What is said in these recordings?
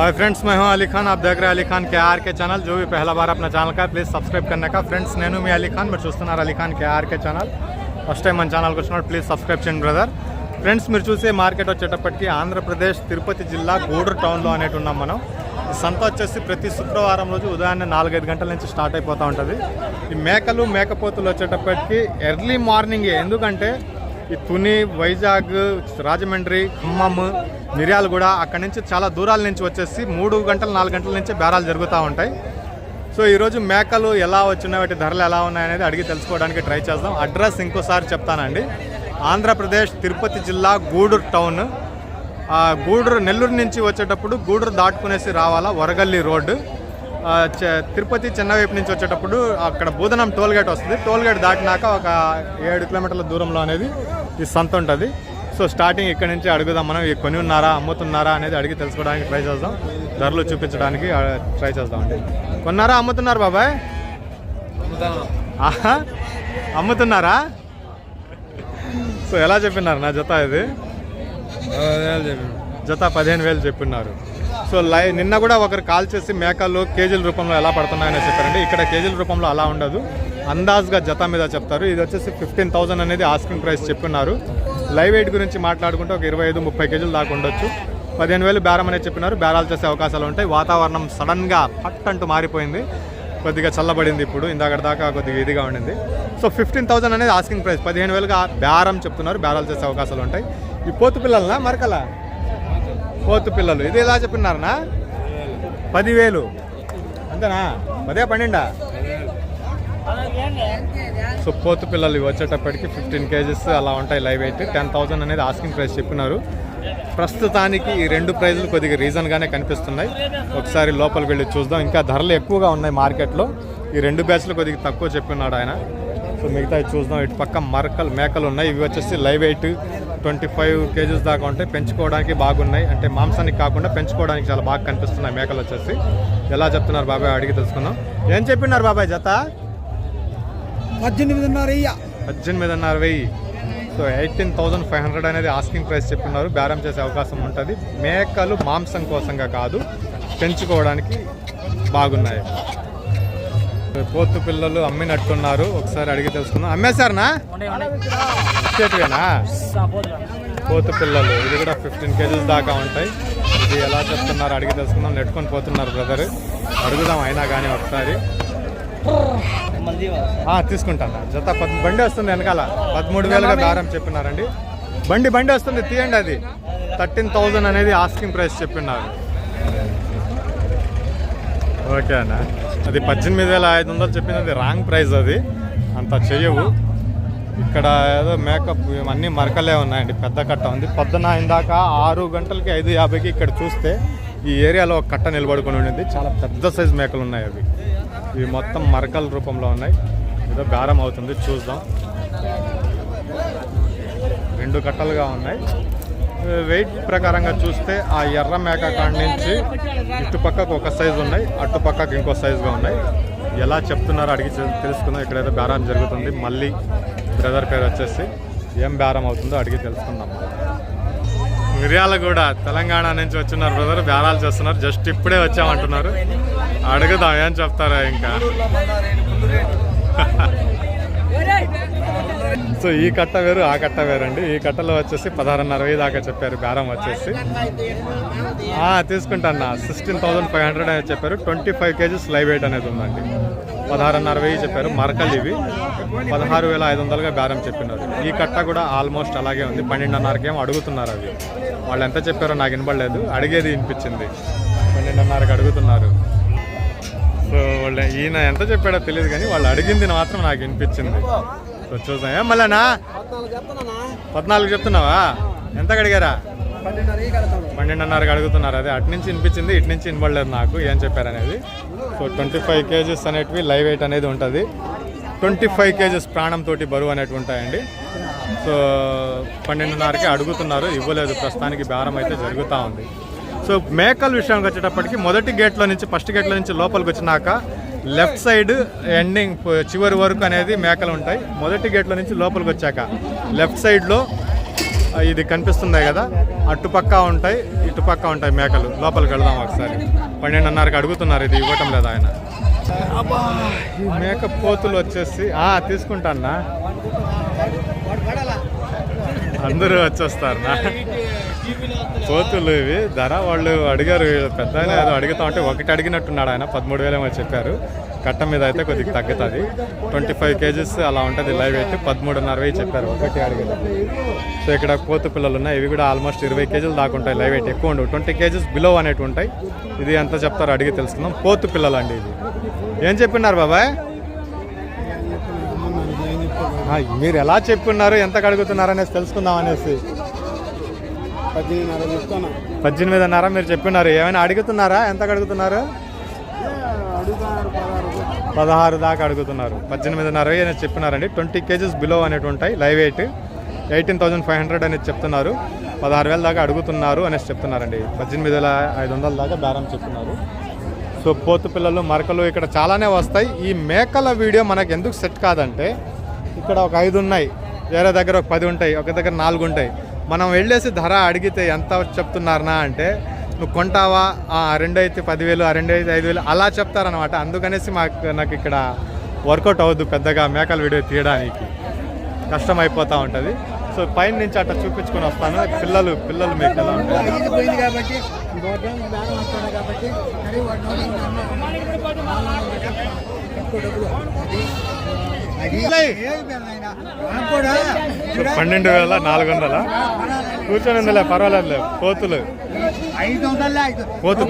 Hi friends मैं हूं अली खान आप देख रहे हैं अली खान के आर के ఛానల్ जो भी पहला बार अपना ఛానల్ का ప్లీజ్ సబ్స్క్రైబ్ करने का ఫ్రెండ్స్ నేను మీ అలీ ఖాన్ మీరు చూస్తున్నారు Ali Khan K R K channel first time మన ఛానల్కి వచ్చినప్పుడు ప్లీజ్ సబ్స్క్రైబ్ చేయండి బ్రదర్ ఫ్రెండ్స్ మీరు చూసే మార్కెట్ వచ్చేటప్పటికి ఆంధ్రప్రదేశ్ తిరుపతి జిల్లా గూడూరు టౌన్లో అనేటి ఉన్నాం మనం ఈ సంత వచ్చేసి ప్రతి శుక్రవారం రోజు ఉదయాన్నే నాలుగైదు గంటల నుంచి స్టార్ట్ అయిపోతూ ఉంటుంది ఈ మేకలు మేకపోతులు వచ్చేటప్పటికి ఎర్లీ మార్నింగే ఎందుకంటే ఈ తుని వైజాగ్ రాజమండ్రి ఖమ్మం మిర్యాలగూడ అక్కడి నుంచి చాలా దూరాల నుంచి వచ్చేసి మూడు గంటలు నాలుగు గంటల నుంచి బేరాలు జరుగుతూ ఉంటాయి. సో ఈరోజు మేకలు ఎలా వచ్చినాయి వాటి ధరలు ఎలా ఉన్నాయనేది అడిగి తెలుసుకోవడానికి ట్రై చేద్దాం. అడ్రస్ ఇంకోసారి చెప్తానండి. ఆంధ్రప్రదేశ్ తిరుపతి జిల్లా గూడూరు టౌన్. గూడూరు నెల్లూరు నుంచి వచ్చేటప్పుడు గూడూరు దాటుకునేసి రావాలా వరగల్లి రోడ్డు తిరుపతి చిన్నవైపు నుంచి వచ్చేటప్పుడు అక్కడ బూదనం టోల్గేట్ వస్తుంది. టోల్గేట్ దాటినాక ఒక ఏడు కిలోమీటర్ల దూరంలో అనేది ఈ సంత ఉంటుంది. సో స్టార్టింగ్ ఇక్కడ నుంచి అడుగుదాం మనం కొని ఉన్నారా అమ్ముతున్నారా? అనేది అడిగి తెలుసుకోవడానికి ట్రై చేద్దాం. ధరలు చూపించడానికి ట్రై చేద్దాం అండి. కొన్నారా అమ్ముతున్నారు బాబాయ్? అమ్ముతున్నారా? సో ఎలా చెప్పినారు? నా జత ఇది. జత పదిహేను వేలు చెప్పిన్నారు సో లై నిన్న కూడా ఒకరు కాల్ చేసి మేకలు కేజీల రూపంలో ఎలా పడుతున్నాయని చెప్పారండి. ఇక్కడ కేజీల రూపంలో అలా ఉండదు. అందాజ్గా జత మీద చెప్తారు. ఇది వచ్చేసి ఫిఫ్టీన్ థౌసండ్ అనేది ఆస్కింగ్ ప్రైస్ చెప్పినారు లైవ్ ఎయిట్ గురించి మాట్లాడుకుంటే ఒక ఇరవై ఐదు ముప్పై కేజీలు దాకా ఉండొచ్చు. పదిహేను వేలు బేరం అనేది చెప్పినారు. బేరాలు చేసే అవకాశాలు ఉంటాయి. వాతావరణం సడన్గా పట్ అంటూ మారిపోయింది. కొద్దిగా చల్లబడింది ఇప్పుడు. ఇందాక దాకా కొద్దిగా ఇదిగా ఉండింది. సో ఫిఫ్టీన్ థౌసండ్ అనేది ఆస్కింగ్ ప్రైస్. పదిహేను వేలుగా బేరం చెప్తున్నారు. బేరాలు చేసే అవకాశాలు ఉంటాయి. ఈ పోతు పిల్లలనా? మరకల? పోతు పిల్లలు. ఇది ఎలా చెప్పినారనా? పదివేలు. అంతేనా? పదే పన్నెండా? సో పోతు పిల్లలు వచ్చేటప్పటికి ఫిఫ్టీన్ కేజెస్ అలా ఉంటాయి లైవ్ అయితే టెన్ థౌసండ్ అనేది ఆస్కింగ్ ప్రైస్ చెప్పినారు. ప్రస్తుతానికి ఈ రెండు ప్రైజులు కొద్దిగా రీజన్గానే కనిపిస్తున్నాయి. ఒకసారి లోపలికి వెళ్ళి చూద్దాం. ఇంకా ధరలు ఎక్కువగా ఉన్నాయి మార్కెట్లో. ఈ రెండు బ్యాచ్లు కొద్దిగా తక్కువ చెప్పినాడు ఆయన. సో మిగతా చూద్దాం. ఇటు పక్క మరకలు మేకలు ఉన్నాయి. ఇవి వచ్చేసి live weight twenty five kgs దాకా ఉంటాయి. పెంచుకోవడానికి బాగున్నాయి. అంటే మాంసానికి కాకుండా పెంచుకోవడానికి చాలా బాగా కనిపిస్తున్నాయి మేకలు వచ్చేసి. ఎలా చెప్తున్నారు బాబాయ్? అడిగి తెలుసుకుందాం. ఏం చెప్పినారు బాబాయ్ జత? పద్దెనిమిదిన్నర అయ్యా పద్దెనిమిదిన్నర వెయ్యి. So eighteen thousand five hundred అనేది ఆస్కింగ్ ప్రైస్ చెప్పినారు బేరం చేసే అవకాశం ఉంటుంది. మేకలు మాంసం కోసంగా కాదు పెంచుకోవడానికి బాగున్నాయి. పోతు పిల్లలు అమ్మినట్టున్నారు. ఒకసారి అడిగి తెలుసుకుందాం. అమ్మేశారనా? ఇచ్చేటివేనా పోతు పిల్లలు ఇది కూడా ఫిఫ్టీన్ కేజీస్ దాకా ఉంటాయి. ఇది ఎలా చెప్తున్నారు అడిగి తెలుసుకుందాం. నెట్టుకొని పోతున్నారు బ్రదర్. అడుగుదాం అయినా కానీ ఒకసారి. తీసుకుంటాను. జత పద్ బండి వస్తుంది వెనకాల. పదమూడు వేలుగా దారం చెప్పినారండి. బండి బండి వస్తుంది తీయండి అది. థర్టీన్ థౌజండ్ అనేది ఆస్కింగ్ ప్రైస్ చెప్పినారు ఓకే అన్న. అది పద్దెనిమిది వేల ఐదు వందలు చెప్పింది రాంగ్ ప్రైస్ అది. అంత చెయ్యవు. ఇక్కడ ఏదో మేకప్ అన్నీ మరకలే ఉన్నాయండి. పెద్ద కట్ట ఉంది. పొద్దున ఇందాక ఆరు గంటలకి ఐదు యాభైకి ఇక్కడ చూస్తే ఈ ఏరియాలో ఒక కట్ట నిలబడుకొని ఉండింది. చాలా పెద్ద సైజు మేకలు ఉన్నాయి అవి. ఇవి మొత్తం మరకల రూపంలో ఉన్నాయి. ఏదో బేరం అవుతుంది చూద్దాం. రెండు కట్టలుగా ఉన్నాయి. వెయిట్ ప్రకారంగా చూస్తే ఆ ఎర్ర మేక కాడ నుంచి ఇటుపక్కకు ఒక సైజు ఉన్నాయి అటుపక్కకు ఇంకో సైజుగా ఉన్నాయి. ఎలా చెప్తున్నారో అడిగి తెలుసుకుందాం. ఇక్కడ ఏదో బేరం జరుగుతుంది. మళ్ళీ బ్రదర్ పేరు వచ్చేసి ఏం బేరం అవుతుందో అడిగి తెలుసుకుందాం. మిర్యాలగూడ తెలంగాణ నుంచి వచ్చినారు బ్రదర్ బేరాలు చేస్తున్నారు. జస్ట్ ఇప్పుడే వచ్చామంటున్నారు. అడుగుదాం ఏం చెప్తారా ఇంకా? సో ఈ కట్ట వేరు ఆ కట్ట వేరండి. ఈ కట్టలో వచ్చేసి పదహారున్నర వెయ్యి దాకా చెప్పారు బేరం వచ్చేసి. ఆ, తీసుకుంటాను సిక్స్టీన్ థౌసండ్ ఫైవ్ హండ్రెడ్ అనేది చెప్పారు. Twenty five kgs live weight అనేది ఉందండి. పదహారున్నర వెయ్యి చెప్పారు మరకలు ఇవి. పదహారు వేల ఐదు వందలుగా బేరం చెప్పినారు. ఈ కట్ట కూడా ఆల్మోస్ట్ అలాగే ఉంది. పన్నెండున్నరకేమో అడుగుతున్నారు అవి. వాళ్ళు ఎంత చెప్పారో నాకు వినపడలేదు అడిగేది వినిపించింది. పన్నెండున్నరకు అడుగుతున్నారు. సో వాళ్ళు ఈయన ఎంత చెప్పాడో తెలియదు కానీ వాళ్ళు అడిగింది మాత్రం నాకు వినిపించింది. సో చూద్దాం. ఏం మళ్ళానా పద్నాలుగు చెప్తున్నావా? ఎంత అడిగారా? పన్నెండున్నరకు అడుగుతున్నారు. అదే అటు నుంచి వినిపించింది ఇటు నుంచి వినబడలేదు నాకు ఏం చెప్పారనేది. సో ట్వంటీ ఫైవ్ కేజెస్ అనేటివి లైవ్ వెయిట్ అనేది ఉంటుంది. ట్వంటీ ఫైవ్ కేజెస్ ప్రాణంతో బరువు అనేటివి ఉంటాయండి. సో పన్నెండున్నరకి అడుగుతున్నారు ఇవ్వలేదు. ప్రస్తుతానికి బేరం అయితే జరుగుతూ ఉంది. సో మేకల విషయానికి వచ్చేటప్పటికి మొదటి గేట్లో నుంచి ఫస్ట్ గేట్లో నుంచి లోపలికి వచ్చినాక లెఫ్ట్ సైడ్ ఎండింగ్ చివరి వరకు అనేది మేకలు ఉంటాయి. మొదటి గేట్లో నుంచి లోపలికి వచ్చాక లెఫ్ట్ సైడ్లో ఇది కనిపిస్తుంది కదా అటుపక్క ఉంటాయి ఇటుపక్క ఉంటాయి మేకలు. లోపలికి వెళదాం ఒకసారి. పన్నెండున్నరకి అడుగుతున్నారు ఇది ఇవ్వటం లేదు ఆయన? ఈ మేక పోతులు వచ్చేసి తీసుకుంటానా అందరూ వచ్చేస్తారు కోతులు పోతులు ఇవి. ధర వాళ్ళు అడిగారు పెద్ద ఏదో అడుగుతా ఉంటే ఒకటి అడిగినట్టున్నాడు ఆయన పదమూడు వేలు ఏమో చెప్పారు. కట్ట మీద అయితే కొద్దిగా తగ్గుతుంది. ట్వంటీ ఫైవ్ కేజీస్ అలా ఉంటుంది లైవ్ అయితే పదమూడున్నర వెయ్యి చెప్పారు ఒకటి అడిగారు. సో ఇక్కడ పోతు పిల్లలు ఉన్నాయి ఇవి కూడా ఆల్మోస్ట్ ఇరవై కేజీలు దాకా ఉంటాయి లైవ్ వెయిట్ ఎక్కువ ఉండవు. ట్వంటీ కేజీస్ బిలో అనేవి ఉంటాయి. ఇది ఎంత చెప్తారో అడిగి తెలుసుకుందాం. పోతు పిల్లలు అండి ఇది ఏం చెప్పినారు బాబాయ్? మీరు ఎలా చెప్పున్నారు ఎంత అడుగుతున్నారు అనేసి తెలుసుకుందాం అనేసి. పద్దెనిమిదిన్నర మీరు చెప్పినారు. ఏమైనా అడుగుతున్నారా? ఎంత అడుగుతున్నారు? పదహారు దాకా అడుగుతున్నారు. పద్దెనిమిదిన్నర అనేది చెప్పినారండి. ట్వంటీ కేజీస్ బిలో అనేవి ఉంటాయి live weight. Eighteen thousand five hundred అనేది చెప్తున్నారు. పదహారు వేల దాకా అడుగుతున్నారు అనేసి చెప్తున్నారండి. పద్దెనిమిది వేల ఐదు వందల దాకా బేరం చెప్తున్నారు. సో పోతు పిల్లలు మరకలు ఇక్కడ చాలానే వస్తాయి. ఈ మేకల వీడియో మనకు ఎందుకు సెట్ కాదంటే ఇక్కడ ఒక ఐదు ఉన్నాయి. వేరే దగ్గర ఒక పది ఉంటాయి ఒక దగ్గర నాలుగు ఉంటాయి. మనం వెళ్ళేసి ధర అడిగితే ఎంత చెప్తున్నారనా అంటే నువ్వు కొంటావా? ఆ రెండు అయితే పదివేలు ఆ రెండు అయితే ఐదు వేలు అలా చెప్తారనమాట అందుకనేసి మాకు నాకు ఇక్కడ వర్కౌట్ అవ్వద్దు పెద్దగా మేకల వీడియో తీయడానికి. కష్టం అయిపోతూ ఉంటుంది. సో పైన నుంచి అట్లా చూపించుకొని వస్తాను. పిల్లలు పిల్లలు మీకు ఎలా ఉంటాయి పన్నెండు వేల నాలుగు వందల? కూర్చొని ఉందిలే పర్వాలేదు కోతులు కోతు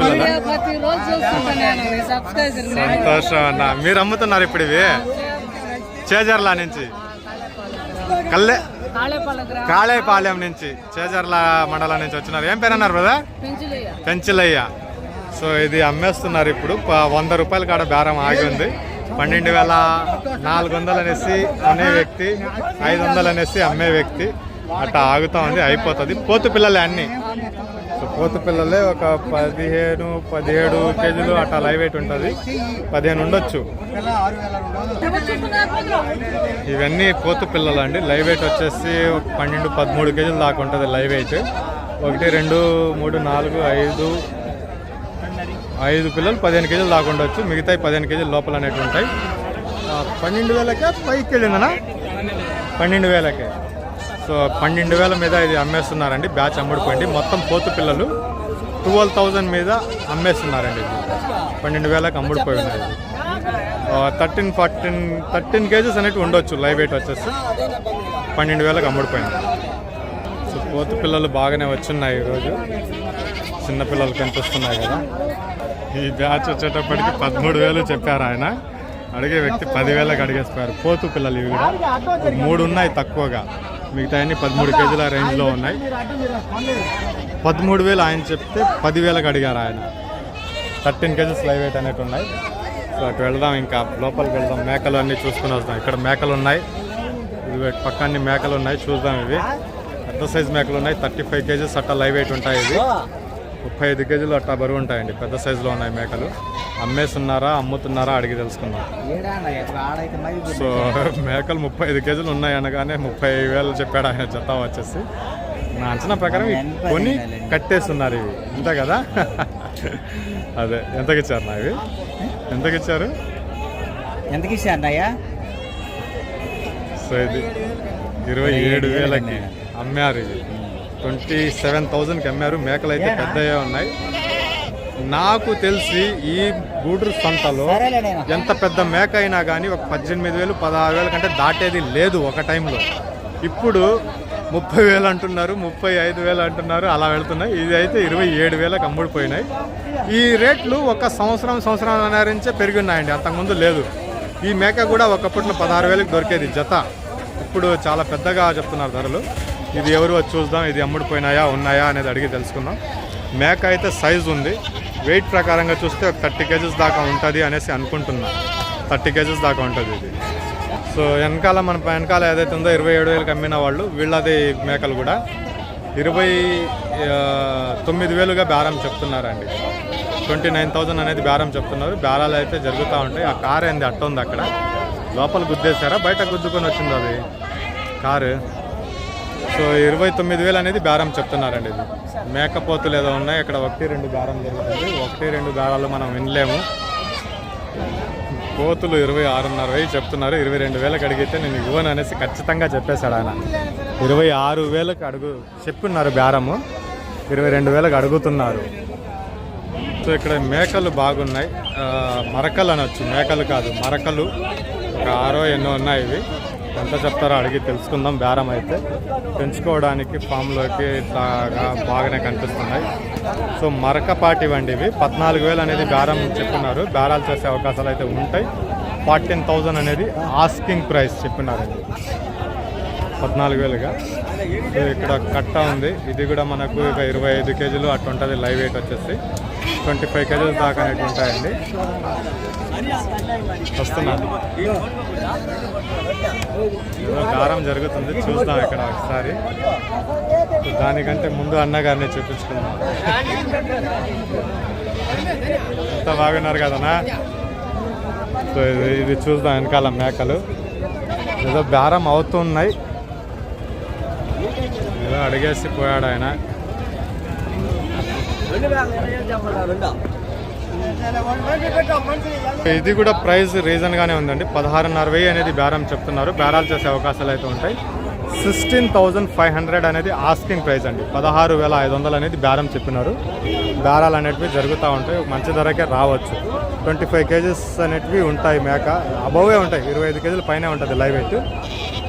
సంతోషం అన్న. మీరు అమ్ముతున్నారు ఇప్పుడు ఇవి? చేజర్ల నుంచి? కల్లె కాళేపాలెం నుంచి చేజర్ల మండలం నుంచి వచ్చినారు. ఏం పేరు అన్నారు బ్రదర్ పెంచులయ్య. పెంచిలయ్య సో ఇది అమ్మేస్తున్నారు ఇప్పుడు. ప- వంద రూపాయల కాడ బేరం ఆగి ఉంది. పన్నెండు వేల నాలుగు వందలు అనేసి కొనే వ్యక్తి ఐదు వందలు అనేసి అమ్మే వ్యక్తి. అట్లా ఆగుతా ఉంది అయిపోతుంది. పోతు పిల్లలే అన్ని. సో పోతు పిల్లలే ఒక పదిహేను పదిహేడు కేజీలు అట్లా లైవ్ వెయిట్ ఉంటుంది. పదిహేను ఉండొచ్చు. ఇవన్నీ పోతు పిల్లలు అండి లైవ్ వెయిట్ వచ్చేసి పన్నెండు పదమూడు కేజీలు దాకా ఉంటుంది లైవ్ వెయిట్. ఒకటి రెండు మూడు నాలుగు ఐదు ఐదు పిల్లలు పదిహేను కేజీలు దాకా ఉండొచ్చు. మిగతాయి పదిహేను కేజీలు లోపల అనేటివి ఉంటాయి. పన్నెండు వేలకే పైకి వెళ్ళిందనా? పన్నెండు వేలకే. సో పన్నెండు వేల మీద ఇది అమ్మేస్తున్నారండి. బ్యాచ్ అమ్ముడుపోయింది. మొత్తం పోతు పిల్లలు ట్వెల్వ్ థౌజండ్ మీద అమ్మేస్తున్నారండి ఇది. పన్నెండు వేలకు అమ్ముడుపోయి ఉన్నాయి ఇది థర్టీన్ ఫార్టీన్ థర్టీన్ కేజెస్ అనేవి ఉండొచ్చు. లైవ్ వెయిట్ వచ్చేసి పన్నెండు వేలకు అమ్ముడుపోయింది. సో పోతు పిల్లలు బాగానే వచ్చున్నాయి ఈరోజు. చిన్నపిల్లలు కనిపిస్తున్నాయి కదా. ఈ బ్యాచ్ వచ్చేటప్పటికి పదమూడు వేలు చెప్పారు ఆయన. అడిగే వ్యక్తి పదివేలకు అడిగేస్తారు. పోతు పిల్లలు ఇవి కూడా. మూడు ఉన్నాయి తక్కువగా. మిగతా అన్ని పదమూడు కేజీల రేంజ్లో ఉన్నాయి. పదమూడు వేలు ఆయన చెప్తే పదివేలకు అడిగారు ఆయన. థర్టీన్ కేజీస్ లైవ్ వెయిట్ అనేవి ఉన్నాయి. సో అటు వెళ్దాం ఇంకా. లోపలికి వెళ్దాం. మేకలు అన్నీ చూసుకుని వస్తాం. ఇక్కడ మేకలు ఉన్నాయి. ఇవి పక్క అన్ని మేకలు ఉన్నాయి. చూద్దాం ఇవి. పెద్ద సైజ్ మేకలు ఉన్నాయి. థర్టీ ఫైవ్ కేజీస్ అట్లా లైవ్ వెయిట్ ఉంటాయి ఇది ముప్పై ఐదు కేజీలు అట్లా బరువు ఉంటాయండి. పెద్ద సైజులో ఉన్నాయి మేకలు. అమ్మేస్తున్నారా అమ్ముతున్నారా అడిగి తెలుసుకుందాం. సో మేకలు ముప్పై ఐదు కేజీలు ఉన్నాయి అనగానే ముప్పై వేలు చెప్పాడు ఆయన జత వచ్చేసి. నా అంచనా ప్రకారం కొని కట్టేస్తున్నారు ఇవి. అంతే కదా? అదే. ఎంతకి ఇచ్చారు నా ఇవి? ఎంతకి ఇచ్చారు అన్నయ్య సో ఇది ఇరవై ఏడు వేలకి అమ్మారు ఇవి. ట్వంటీ సెవెన్ థౌజండ్కి అమ్మారు. మేకలు అయితే పెద్దగా ఉన్నాయి. నాకు తెలిసి ఈ గూడూరు సంతలో ఎంత పెద్ద మేక అయినా కానీ ఒక పద్దెనిమిది వేలు పదహారు వేల కంటే దాటేది లేదు ఒక టైంలో. ఇప్పుడు ముప్పై వేలు అంటున్నారు ముప్పై ఐదు వేలు అంటున్నారు అలా వెళ్తున్నాయి. ఇది అయితే ఇరవై ఏడు వేలకు అమ్ముడిపోయినాయి ఈ రేట్లు ఒక సంవత్సరం సంవత్సరం నుంచే పెరిగి ఉన్నాయండి అంతకుముందు లేదు. ఈ మేక కూడా ఒకప్పట్లో పదహారు వేలకు దొరికేది జత. ఇప్పుడు చాలా పెద్దగా చెప్తున్నారు ధరలు. ఇది ఎవరు వచ్చి చూద్దాం ఇది అమ్ముడిపోయినాయా ఉన్నాయా అనేది అడిగి తెలుసుకుందాం. మేక అయితే సైజు ఉంది. వెయిట్ ప్రకారంగా చూస్తే ఒక థర్టీ కేజెస్ దాకా ఉంటుంది అనేసి అనుకుంటున్నా. థర్టీ కేజెస్ దాకా ఉంటుంది ఇది. సో వెనకాల మన వెనకాల ఏదైతే ఉందో ఇరవై ఏడు వేలకు అమ్మిన వాళ్ళు వీళ్ళది మేకలు కూడా. ఇరవై తొమ్మిది వేలుగా బేరం చెప్తున్నారండి. ట్వంటీ నైన్ థౌజండ్ అనేది బేరం చెప్తున్నారు. బేరాలు అయితే జరుగుతూ ఉంటాయి. ఆ కారు ఏంది? అట్ట ఉంది అక్కడ. లోపల గుద్దేశారా? బయట గుద్దుకొని వచ్చింది అది? కారు? సో ఇరవై తొమ్మిది వేలు అనేది బేరం చెప్తున్నారండి ఇది. మేకపోతులు ఏదో ఉన్నాయి ఇక్కడ ఒకటి రెండు బేరం జరుగుతుంది. ఒకటి రెండు బేరాలు మనం వినలేము. కోతులు ఇరవై ఆరున్నర వెయ్యి చెప్తున్నారు. ఇరవై రెండు వేలకు అడిగితే నేను ఇవ్వను అనేసి ఖచ్చితంగా చెప్పేశాడు ఆయన. ఇరవై ఆరు వేలకు అడుగు చెప్పున్నారు బేరము ఇరవై రెండు వేలకు అడుగుతున్నారు. సో ఇక్కడ మేకలు బాగున్నాయి. ఆ, మరకలు అనొచ్చు. మేకలు కాదు మరకలు. ఒక ఆరో ఎన్నో ఉన్నాయి ఇవి. ఎంత చెప్తారో అడిగి తెలుసుకుందాం. బేరం అయితే పెంచుకోవడానికి ఫామ్లోకి బాగా బాగానే కనిపిస్తున్నాయి. సో మరకపాటి వండి ఇవి పద్నాలుగు వేలు అనేది బేరం చెప్పున్నారు బేరాలు చేసే అవకాశాలు అయితే ఉంటాయి. ఫార్టీన్ థౌజండ్ అనేది ఆస్కింగ్ ప్రైస్ చెప్పినారండి పద్నాలుగు వేలుగా. సో ఇక్కడ కట్ట ఉంది. ఇది కూడా మనకు ఇక ఇరవై ఐదు కేజీలు అట్లా ఉంటుంది లైవ్ వెయిట్ వచ్చేసి. ట్వంటీ ఫైవ్ కేజీస్ దాకా అనేవి ఉంటాయండి. వస్తున్నాను. ఏదో దారం జరుగుతుంది చూద్దాం ఇక్కడ ఒకసారి. దానికంటే ముందు అన్నగారిని చూపించుకుందాం. ఎంత బాగున్నారు కదనా సో ఇది ఇది చూద్దాం వెనకాల మేకలు. ఏదో బేరం అవుతున్నాయి. ఏదో అడిగేసి పోయాడు ఆయన. ఇది కూడా ప్రైస్ రీజన్ గానే ఉందండి. పదహారున్నర వెయ్యి అనేది బేరం చెప్తున్నారు. బేరాలు చేసే అవకాశాలు అయితే ఉంటాయి. సిక్స్టీన్ థౌజండ్ ఫైవ్ హండ్రెడ్ అనేది ఆస్కింగ్ ప్రైస్ అండి. పదహారు వేల ఐదు వందలు అనేది బేరం చెప్పినారు. బేరాలు అనేటివి జరుగుతూ ఉంటాయి. మంచి ధరకే రావచ్చు. ట్వంటీ ఫైవ్ కేజీస్ అనేటివి ఉంటాయి మేక. అబౌవే ఉంటాయి. ఇరవై ఐదు కేజీల పైనే ఉంటుంది లైవ్ వెయిట్.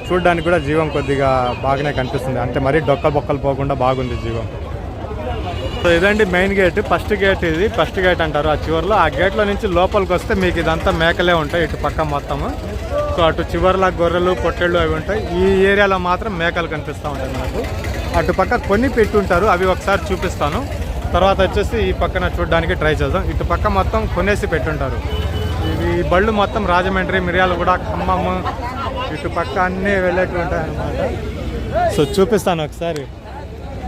చూడడానికి కూడా జీవం కొద్దిగా బాగానే కనిపిస్తుంది. అంటే మరీ డొక్కలు బొక్కలు పోకుండా బాగుంది జీవం. ఇదండి మెయిన్ గేట్. ఫస్ట్ గేట్ ఇది. ఫస్ట్ గేట్ అంటారు. ఆ చివరిలో. ఆ గేట్లో నుంచి లోపలికి వస్తే మీకు ఇదంతా మేకలే ఉంటాయి. ఇటు పక్క మొత్తము. సో అటు చివరిలో గొర్రెలు పొట్టెళ్ళు అవి ఉంటాయి. ఈ ఏరియాలో మాత్రం మేకలు కనిపిస్తూ ఉంటాయి నాకు అటు పక్క కొన్ని పెట్టుంటారు అవి ఒకసారి చూపిస్తాను. తర్వాత వచ్చేసి ఈ పక్కన చూడడానికి ట్రై చేద్దాం. ఇటు పక్క మొత్తం కొనేసి పెట్టుంటారు ఇవి ఈ బళ్ళు మొత్తం రాజమండ్రి మిరియాలు కూడా ఖమ్మము. ఇటు పక్క అన్నీ వెళ్ళేట్టు ఉంటాయి అన్నమాట. సో చూపిస్తాను ఒకసారి.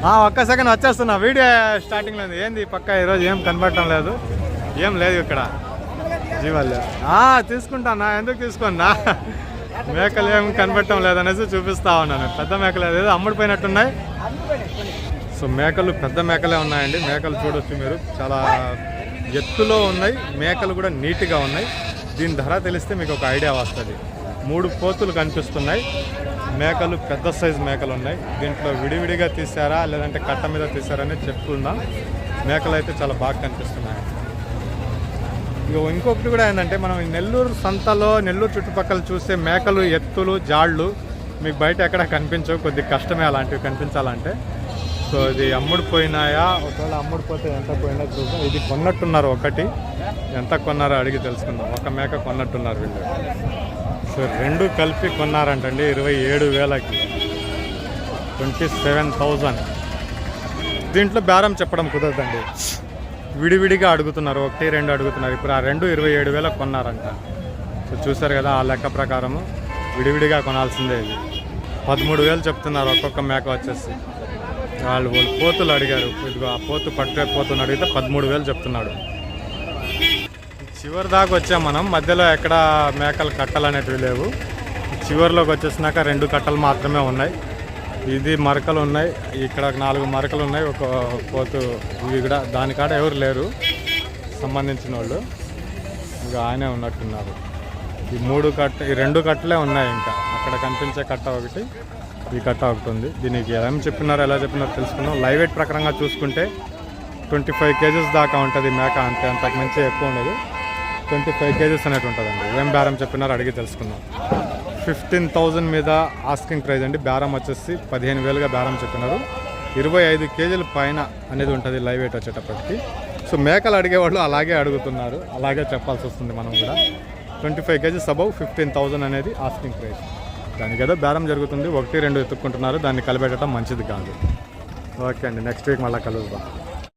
ఒక్క సెకండ్ వచ్చేస్తున్నా. వీడియో స్టార్టింగ్లో ఉంది. ఏంది ఈ పక్క ఈరోజు ఏం కనబడటం లేదు? ఏం లేదు ఇక్కడ. జీవాలు తీసుకుంటానా? ఎందుకు తీసుకున్నా? మేకలు ఏం కనబడటం లేదనేసి చూపిస్తా ఉన్నాను. పెద్ద మేకలు ఏదో అమ్ముడిపోయినట్టున్నాయి. సో మేకలు పెద్ద మేకలే ఉన్నాయండి. మేకలు చూడొచ్చు మీరు. చాలా ఎత్తులో ఉన్నాయి. మేకలు కూడా నీట్గా ఉన్నాయి. దీని ధర తెలిస్తే మీకు ఒక ఐడియా వస్తుంది. మూడు పోతులు కనిపిస్తున్నాయి. మేకలు పెద్ద సైజు మేకలు ఉన్నాయి దీంట్లో విడివిడిగా తీసారా లేదంటే కట్ట మీద తీసారా అనేది చెప్పుకుందాం. మేకలు అయితే చాలా బాగా కనిపిస్తున్నాయి. ఇక ఇంకొకటి కూడా ఏంటంటే మనం నెల్లూరు సంతలో నెల్లూరు చుట్టుపక్కల చూస్తే మేకలు ఎత్తులు జాళ్ళు మీకు బయట ఎక్కడ కనిపించవు. కొద్దిగా కష్టమే అలాంటివి కనిపించాలంటే. సో ఇది అమ్ముడుపోయినాయా ఒకవేళ అమ్ముడుపోతే ఎంత పోయినా చూద్దాం. ఇది కొన్నట్టున్నారు ఒకటి. ఎంత కొన్నారో అడిగి తెలుసుకుందాం. ఒక మేక కొన్నట్టున్నారు వీళ్ళు. సో రెండు కలిపి కొన్నారంటండి ఇరవై ఏడు వేలకి. Twenty seven thousand. దీంట్లో బేరం చెప్పడం కుదరదండి. విడివిడిగా అడుగుతున్నారు ఒకటి రెండు అడుగుతున్నారు. ఇప్పుడు ఆ రెండు ఇరవై ఏడు వేలకు కొన్నారంట. సో చూసారు కదా ఆ లెక్క ప్రకారము విడివిడిగా కొనాల్సిందే ఇది. పదమూడు వేలు చెప్తున్నారు ఒక్కొక్క మేక వచ్చేసి. వాళ్ళు వాళ్ళు పోతులు అడిగారు ఇదిగో ఆ పోతు పట్టే పోతుని అడిగితే పదమూడు వేలు చెప్తున్నాడు. చివరి దాకా వచ్చాం మనం. మధ్యలో ఎక్కడ మేకలు కట్టలు అనేటివి లేవు. చివరిలోకి వచ్చేసినాక రెండు కట్టలు మాత్రమే ఉన్నాయి. ఇది మరకలు ఉన్నాయి. ఇక్కడ ఒక నాలుగు మరకలు ఉన్నాయి. ఒక పోతు ఇవి కూడా దానికాడ ఎవరు లేరు. సంబంధించిన వాళ్ళు ఇంకా ఆయనే ఉన్నట్టున్నారు. ఈ మూడు కట్ట ఈ రెండు కట్టలే ఉన్నాయి ఇంకా. అక్కడ కనిపించే కట్ట ఒకటి ఈ కట్ట ఒకటి ఉంది. దీనికి ఏం చెప్పినారో ఎలా చెప్పినారో తెలుసుకున్నాం లైవ్ వెయిట్ ప్రకారంగా చూసుకుంటే ట్వంటీ ఫైవ్ కేజెస్ దాకా ఉంటుంది మేక అంతే. అంతకు మించి ఎక్కువ ఉండదు. ట్వంటీ ఫైవ్ కేజెస్ అనేవి ఉంటుందండి. ఏం బేరం చెప్పినారో అడిగి తెలుసుకుందాం. ఫిఫ్టీన్ థౌజండ్ మీద ఆస్కింగ్ ప్రైస్ అండి. బేరం వచ్చేసి పదిహేను వేలుగా బేరం చెప్పినారు. ఇరవై ఐదు కేజీల పైన అనేది ఉంటుంది లైవ్ వెయిట్ వచ్చేటప్పటికి. సో మేకలు అడిగేవాళ్ళు అలాగే అడుగుతున్నారు. అలాగే చెప్పాల్సి వస్తుంది మనం కూడా. Twenty five kgs above fifteen thousand అనేది ఆస్కింగ్ ప్రైస్ దానికి ఏదో బేరం జరుగుతుంది. ఒకటి రెండు ఎత్తుక్కుంటున్నారు దాన్ని కలిపెట్టడం మంచిది కాదు. ఓకే అండి. నెక్స్ట్ వీక్ మళ్ళీ కలుద్దాం.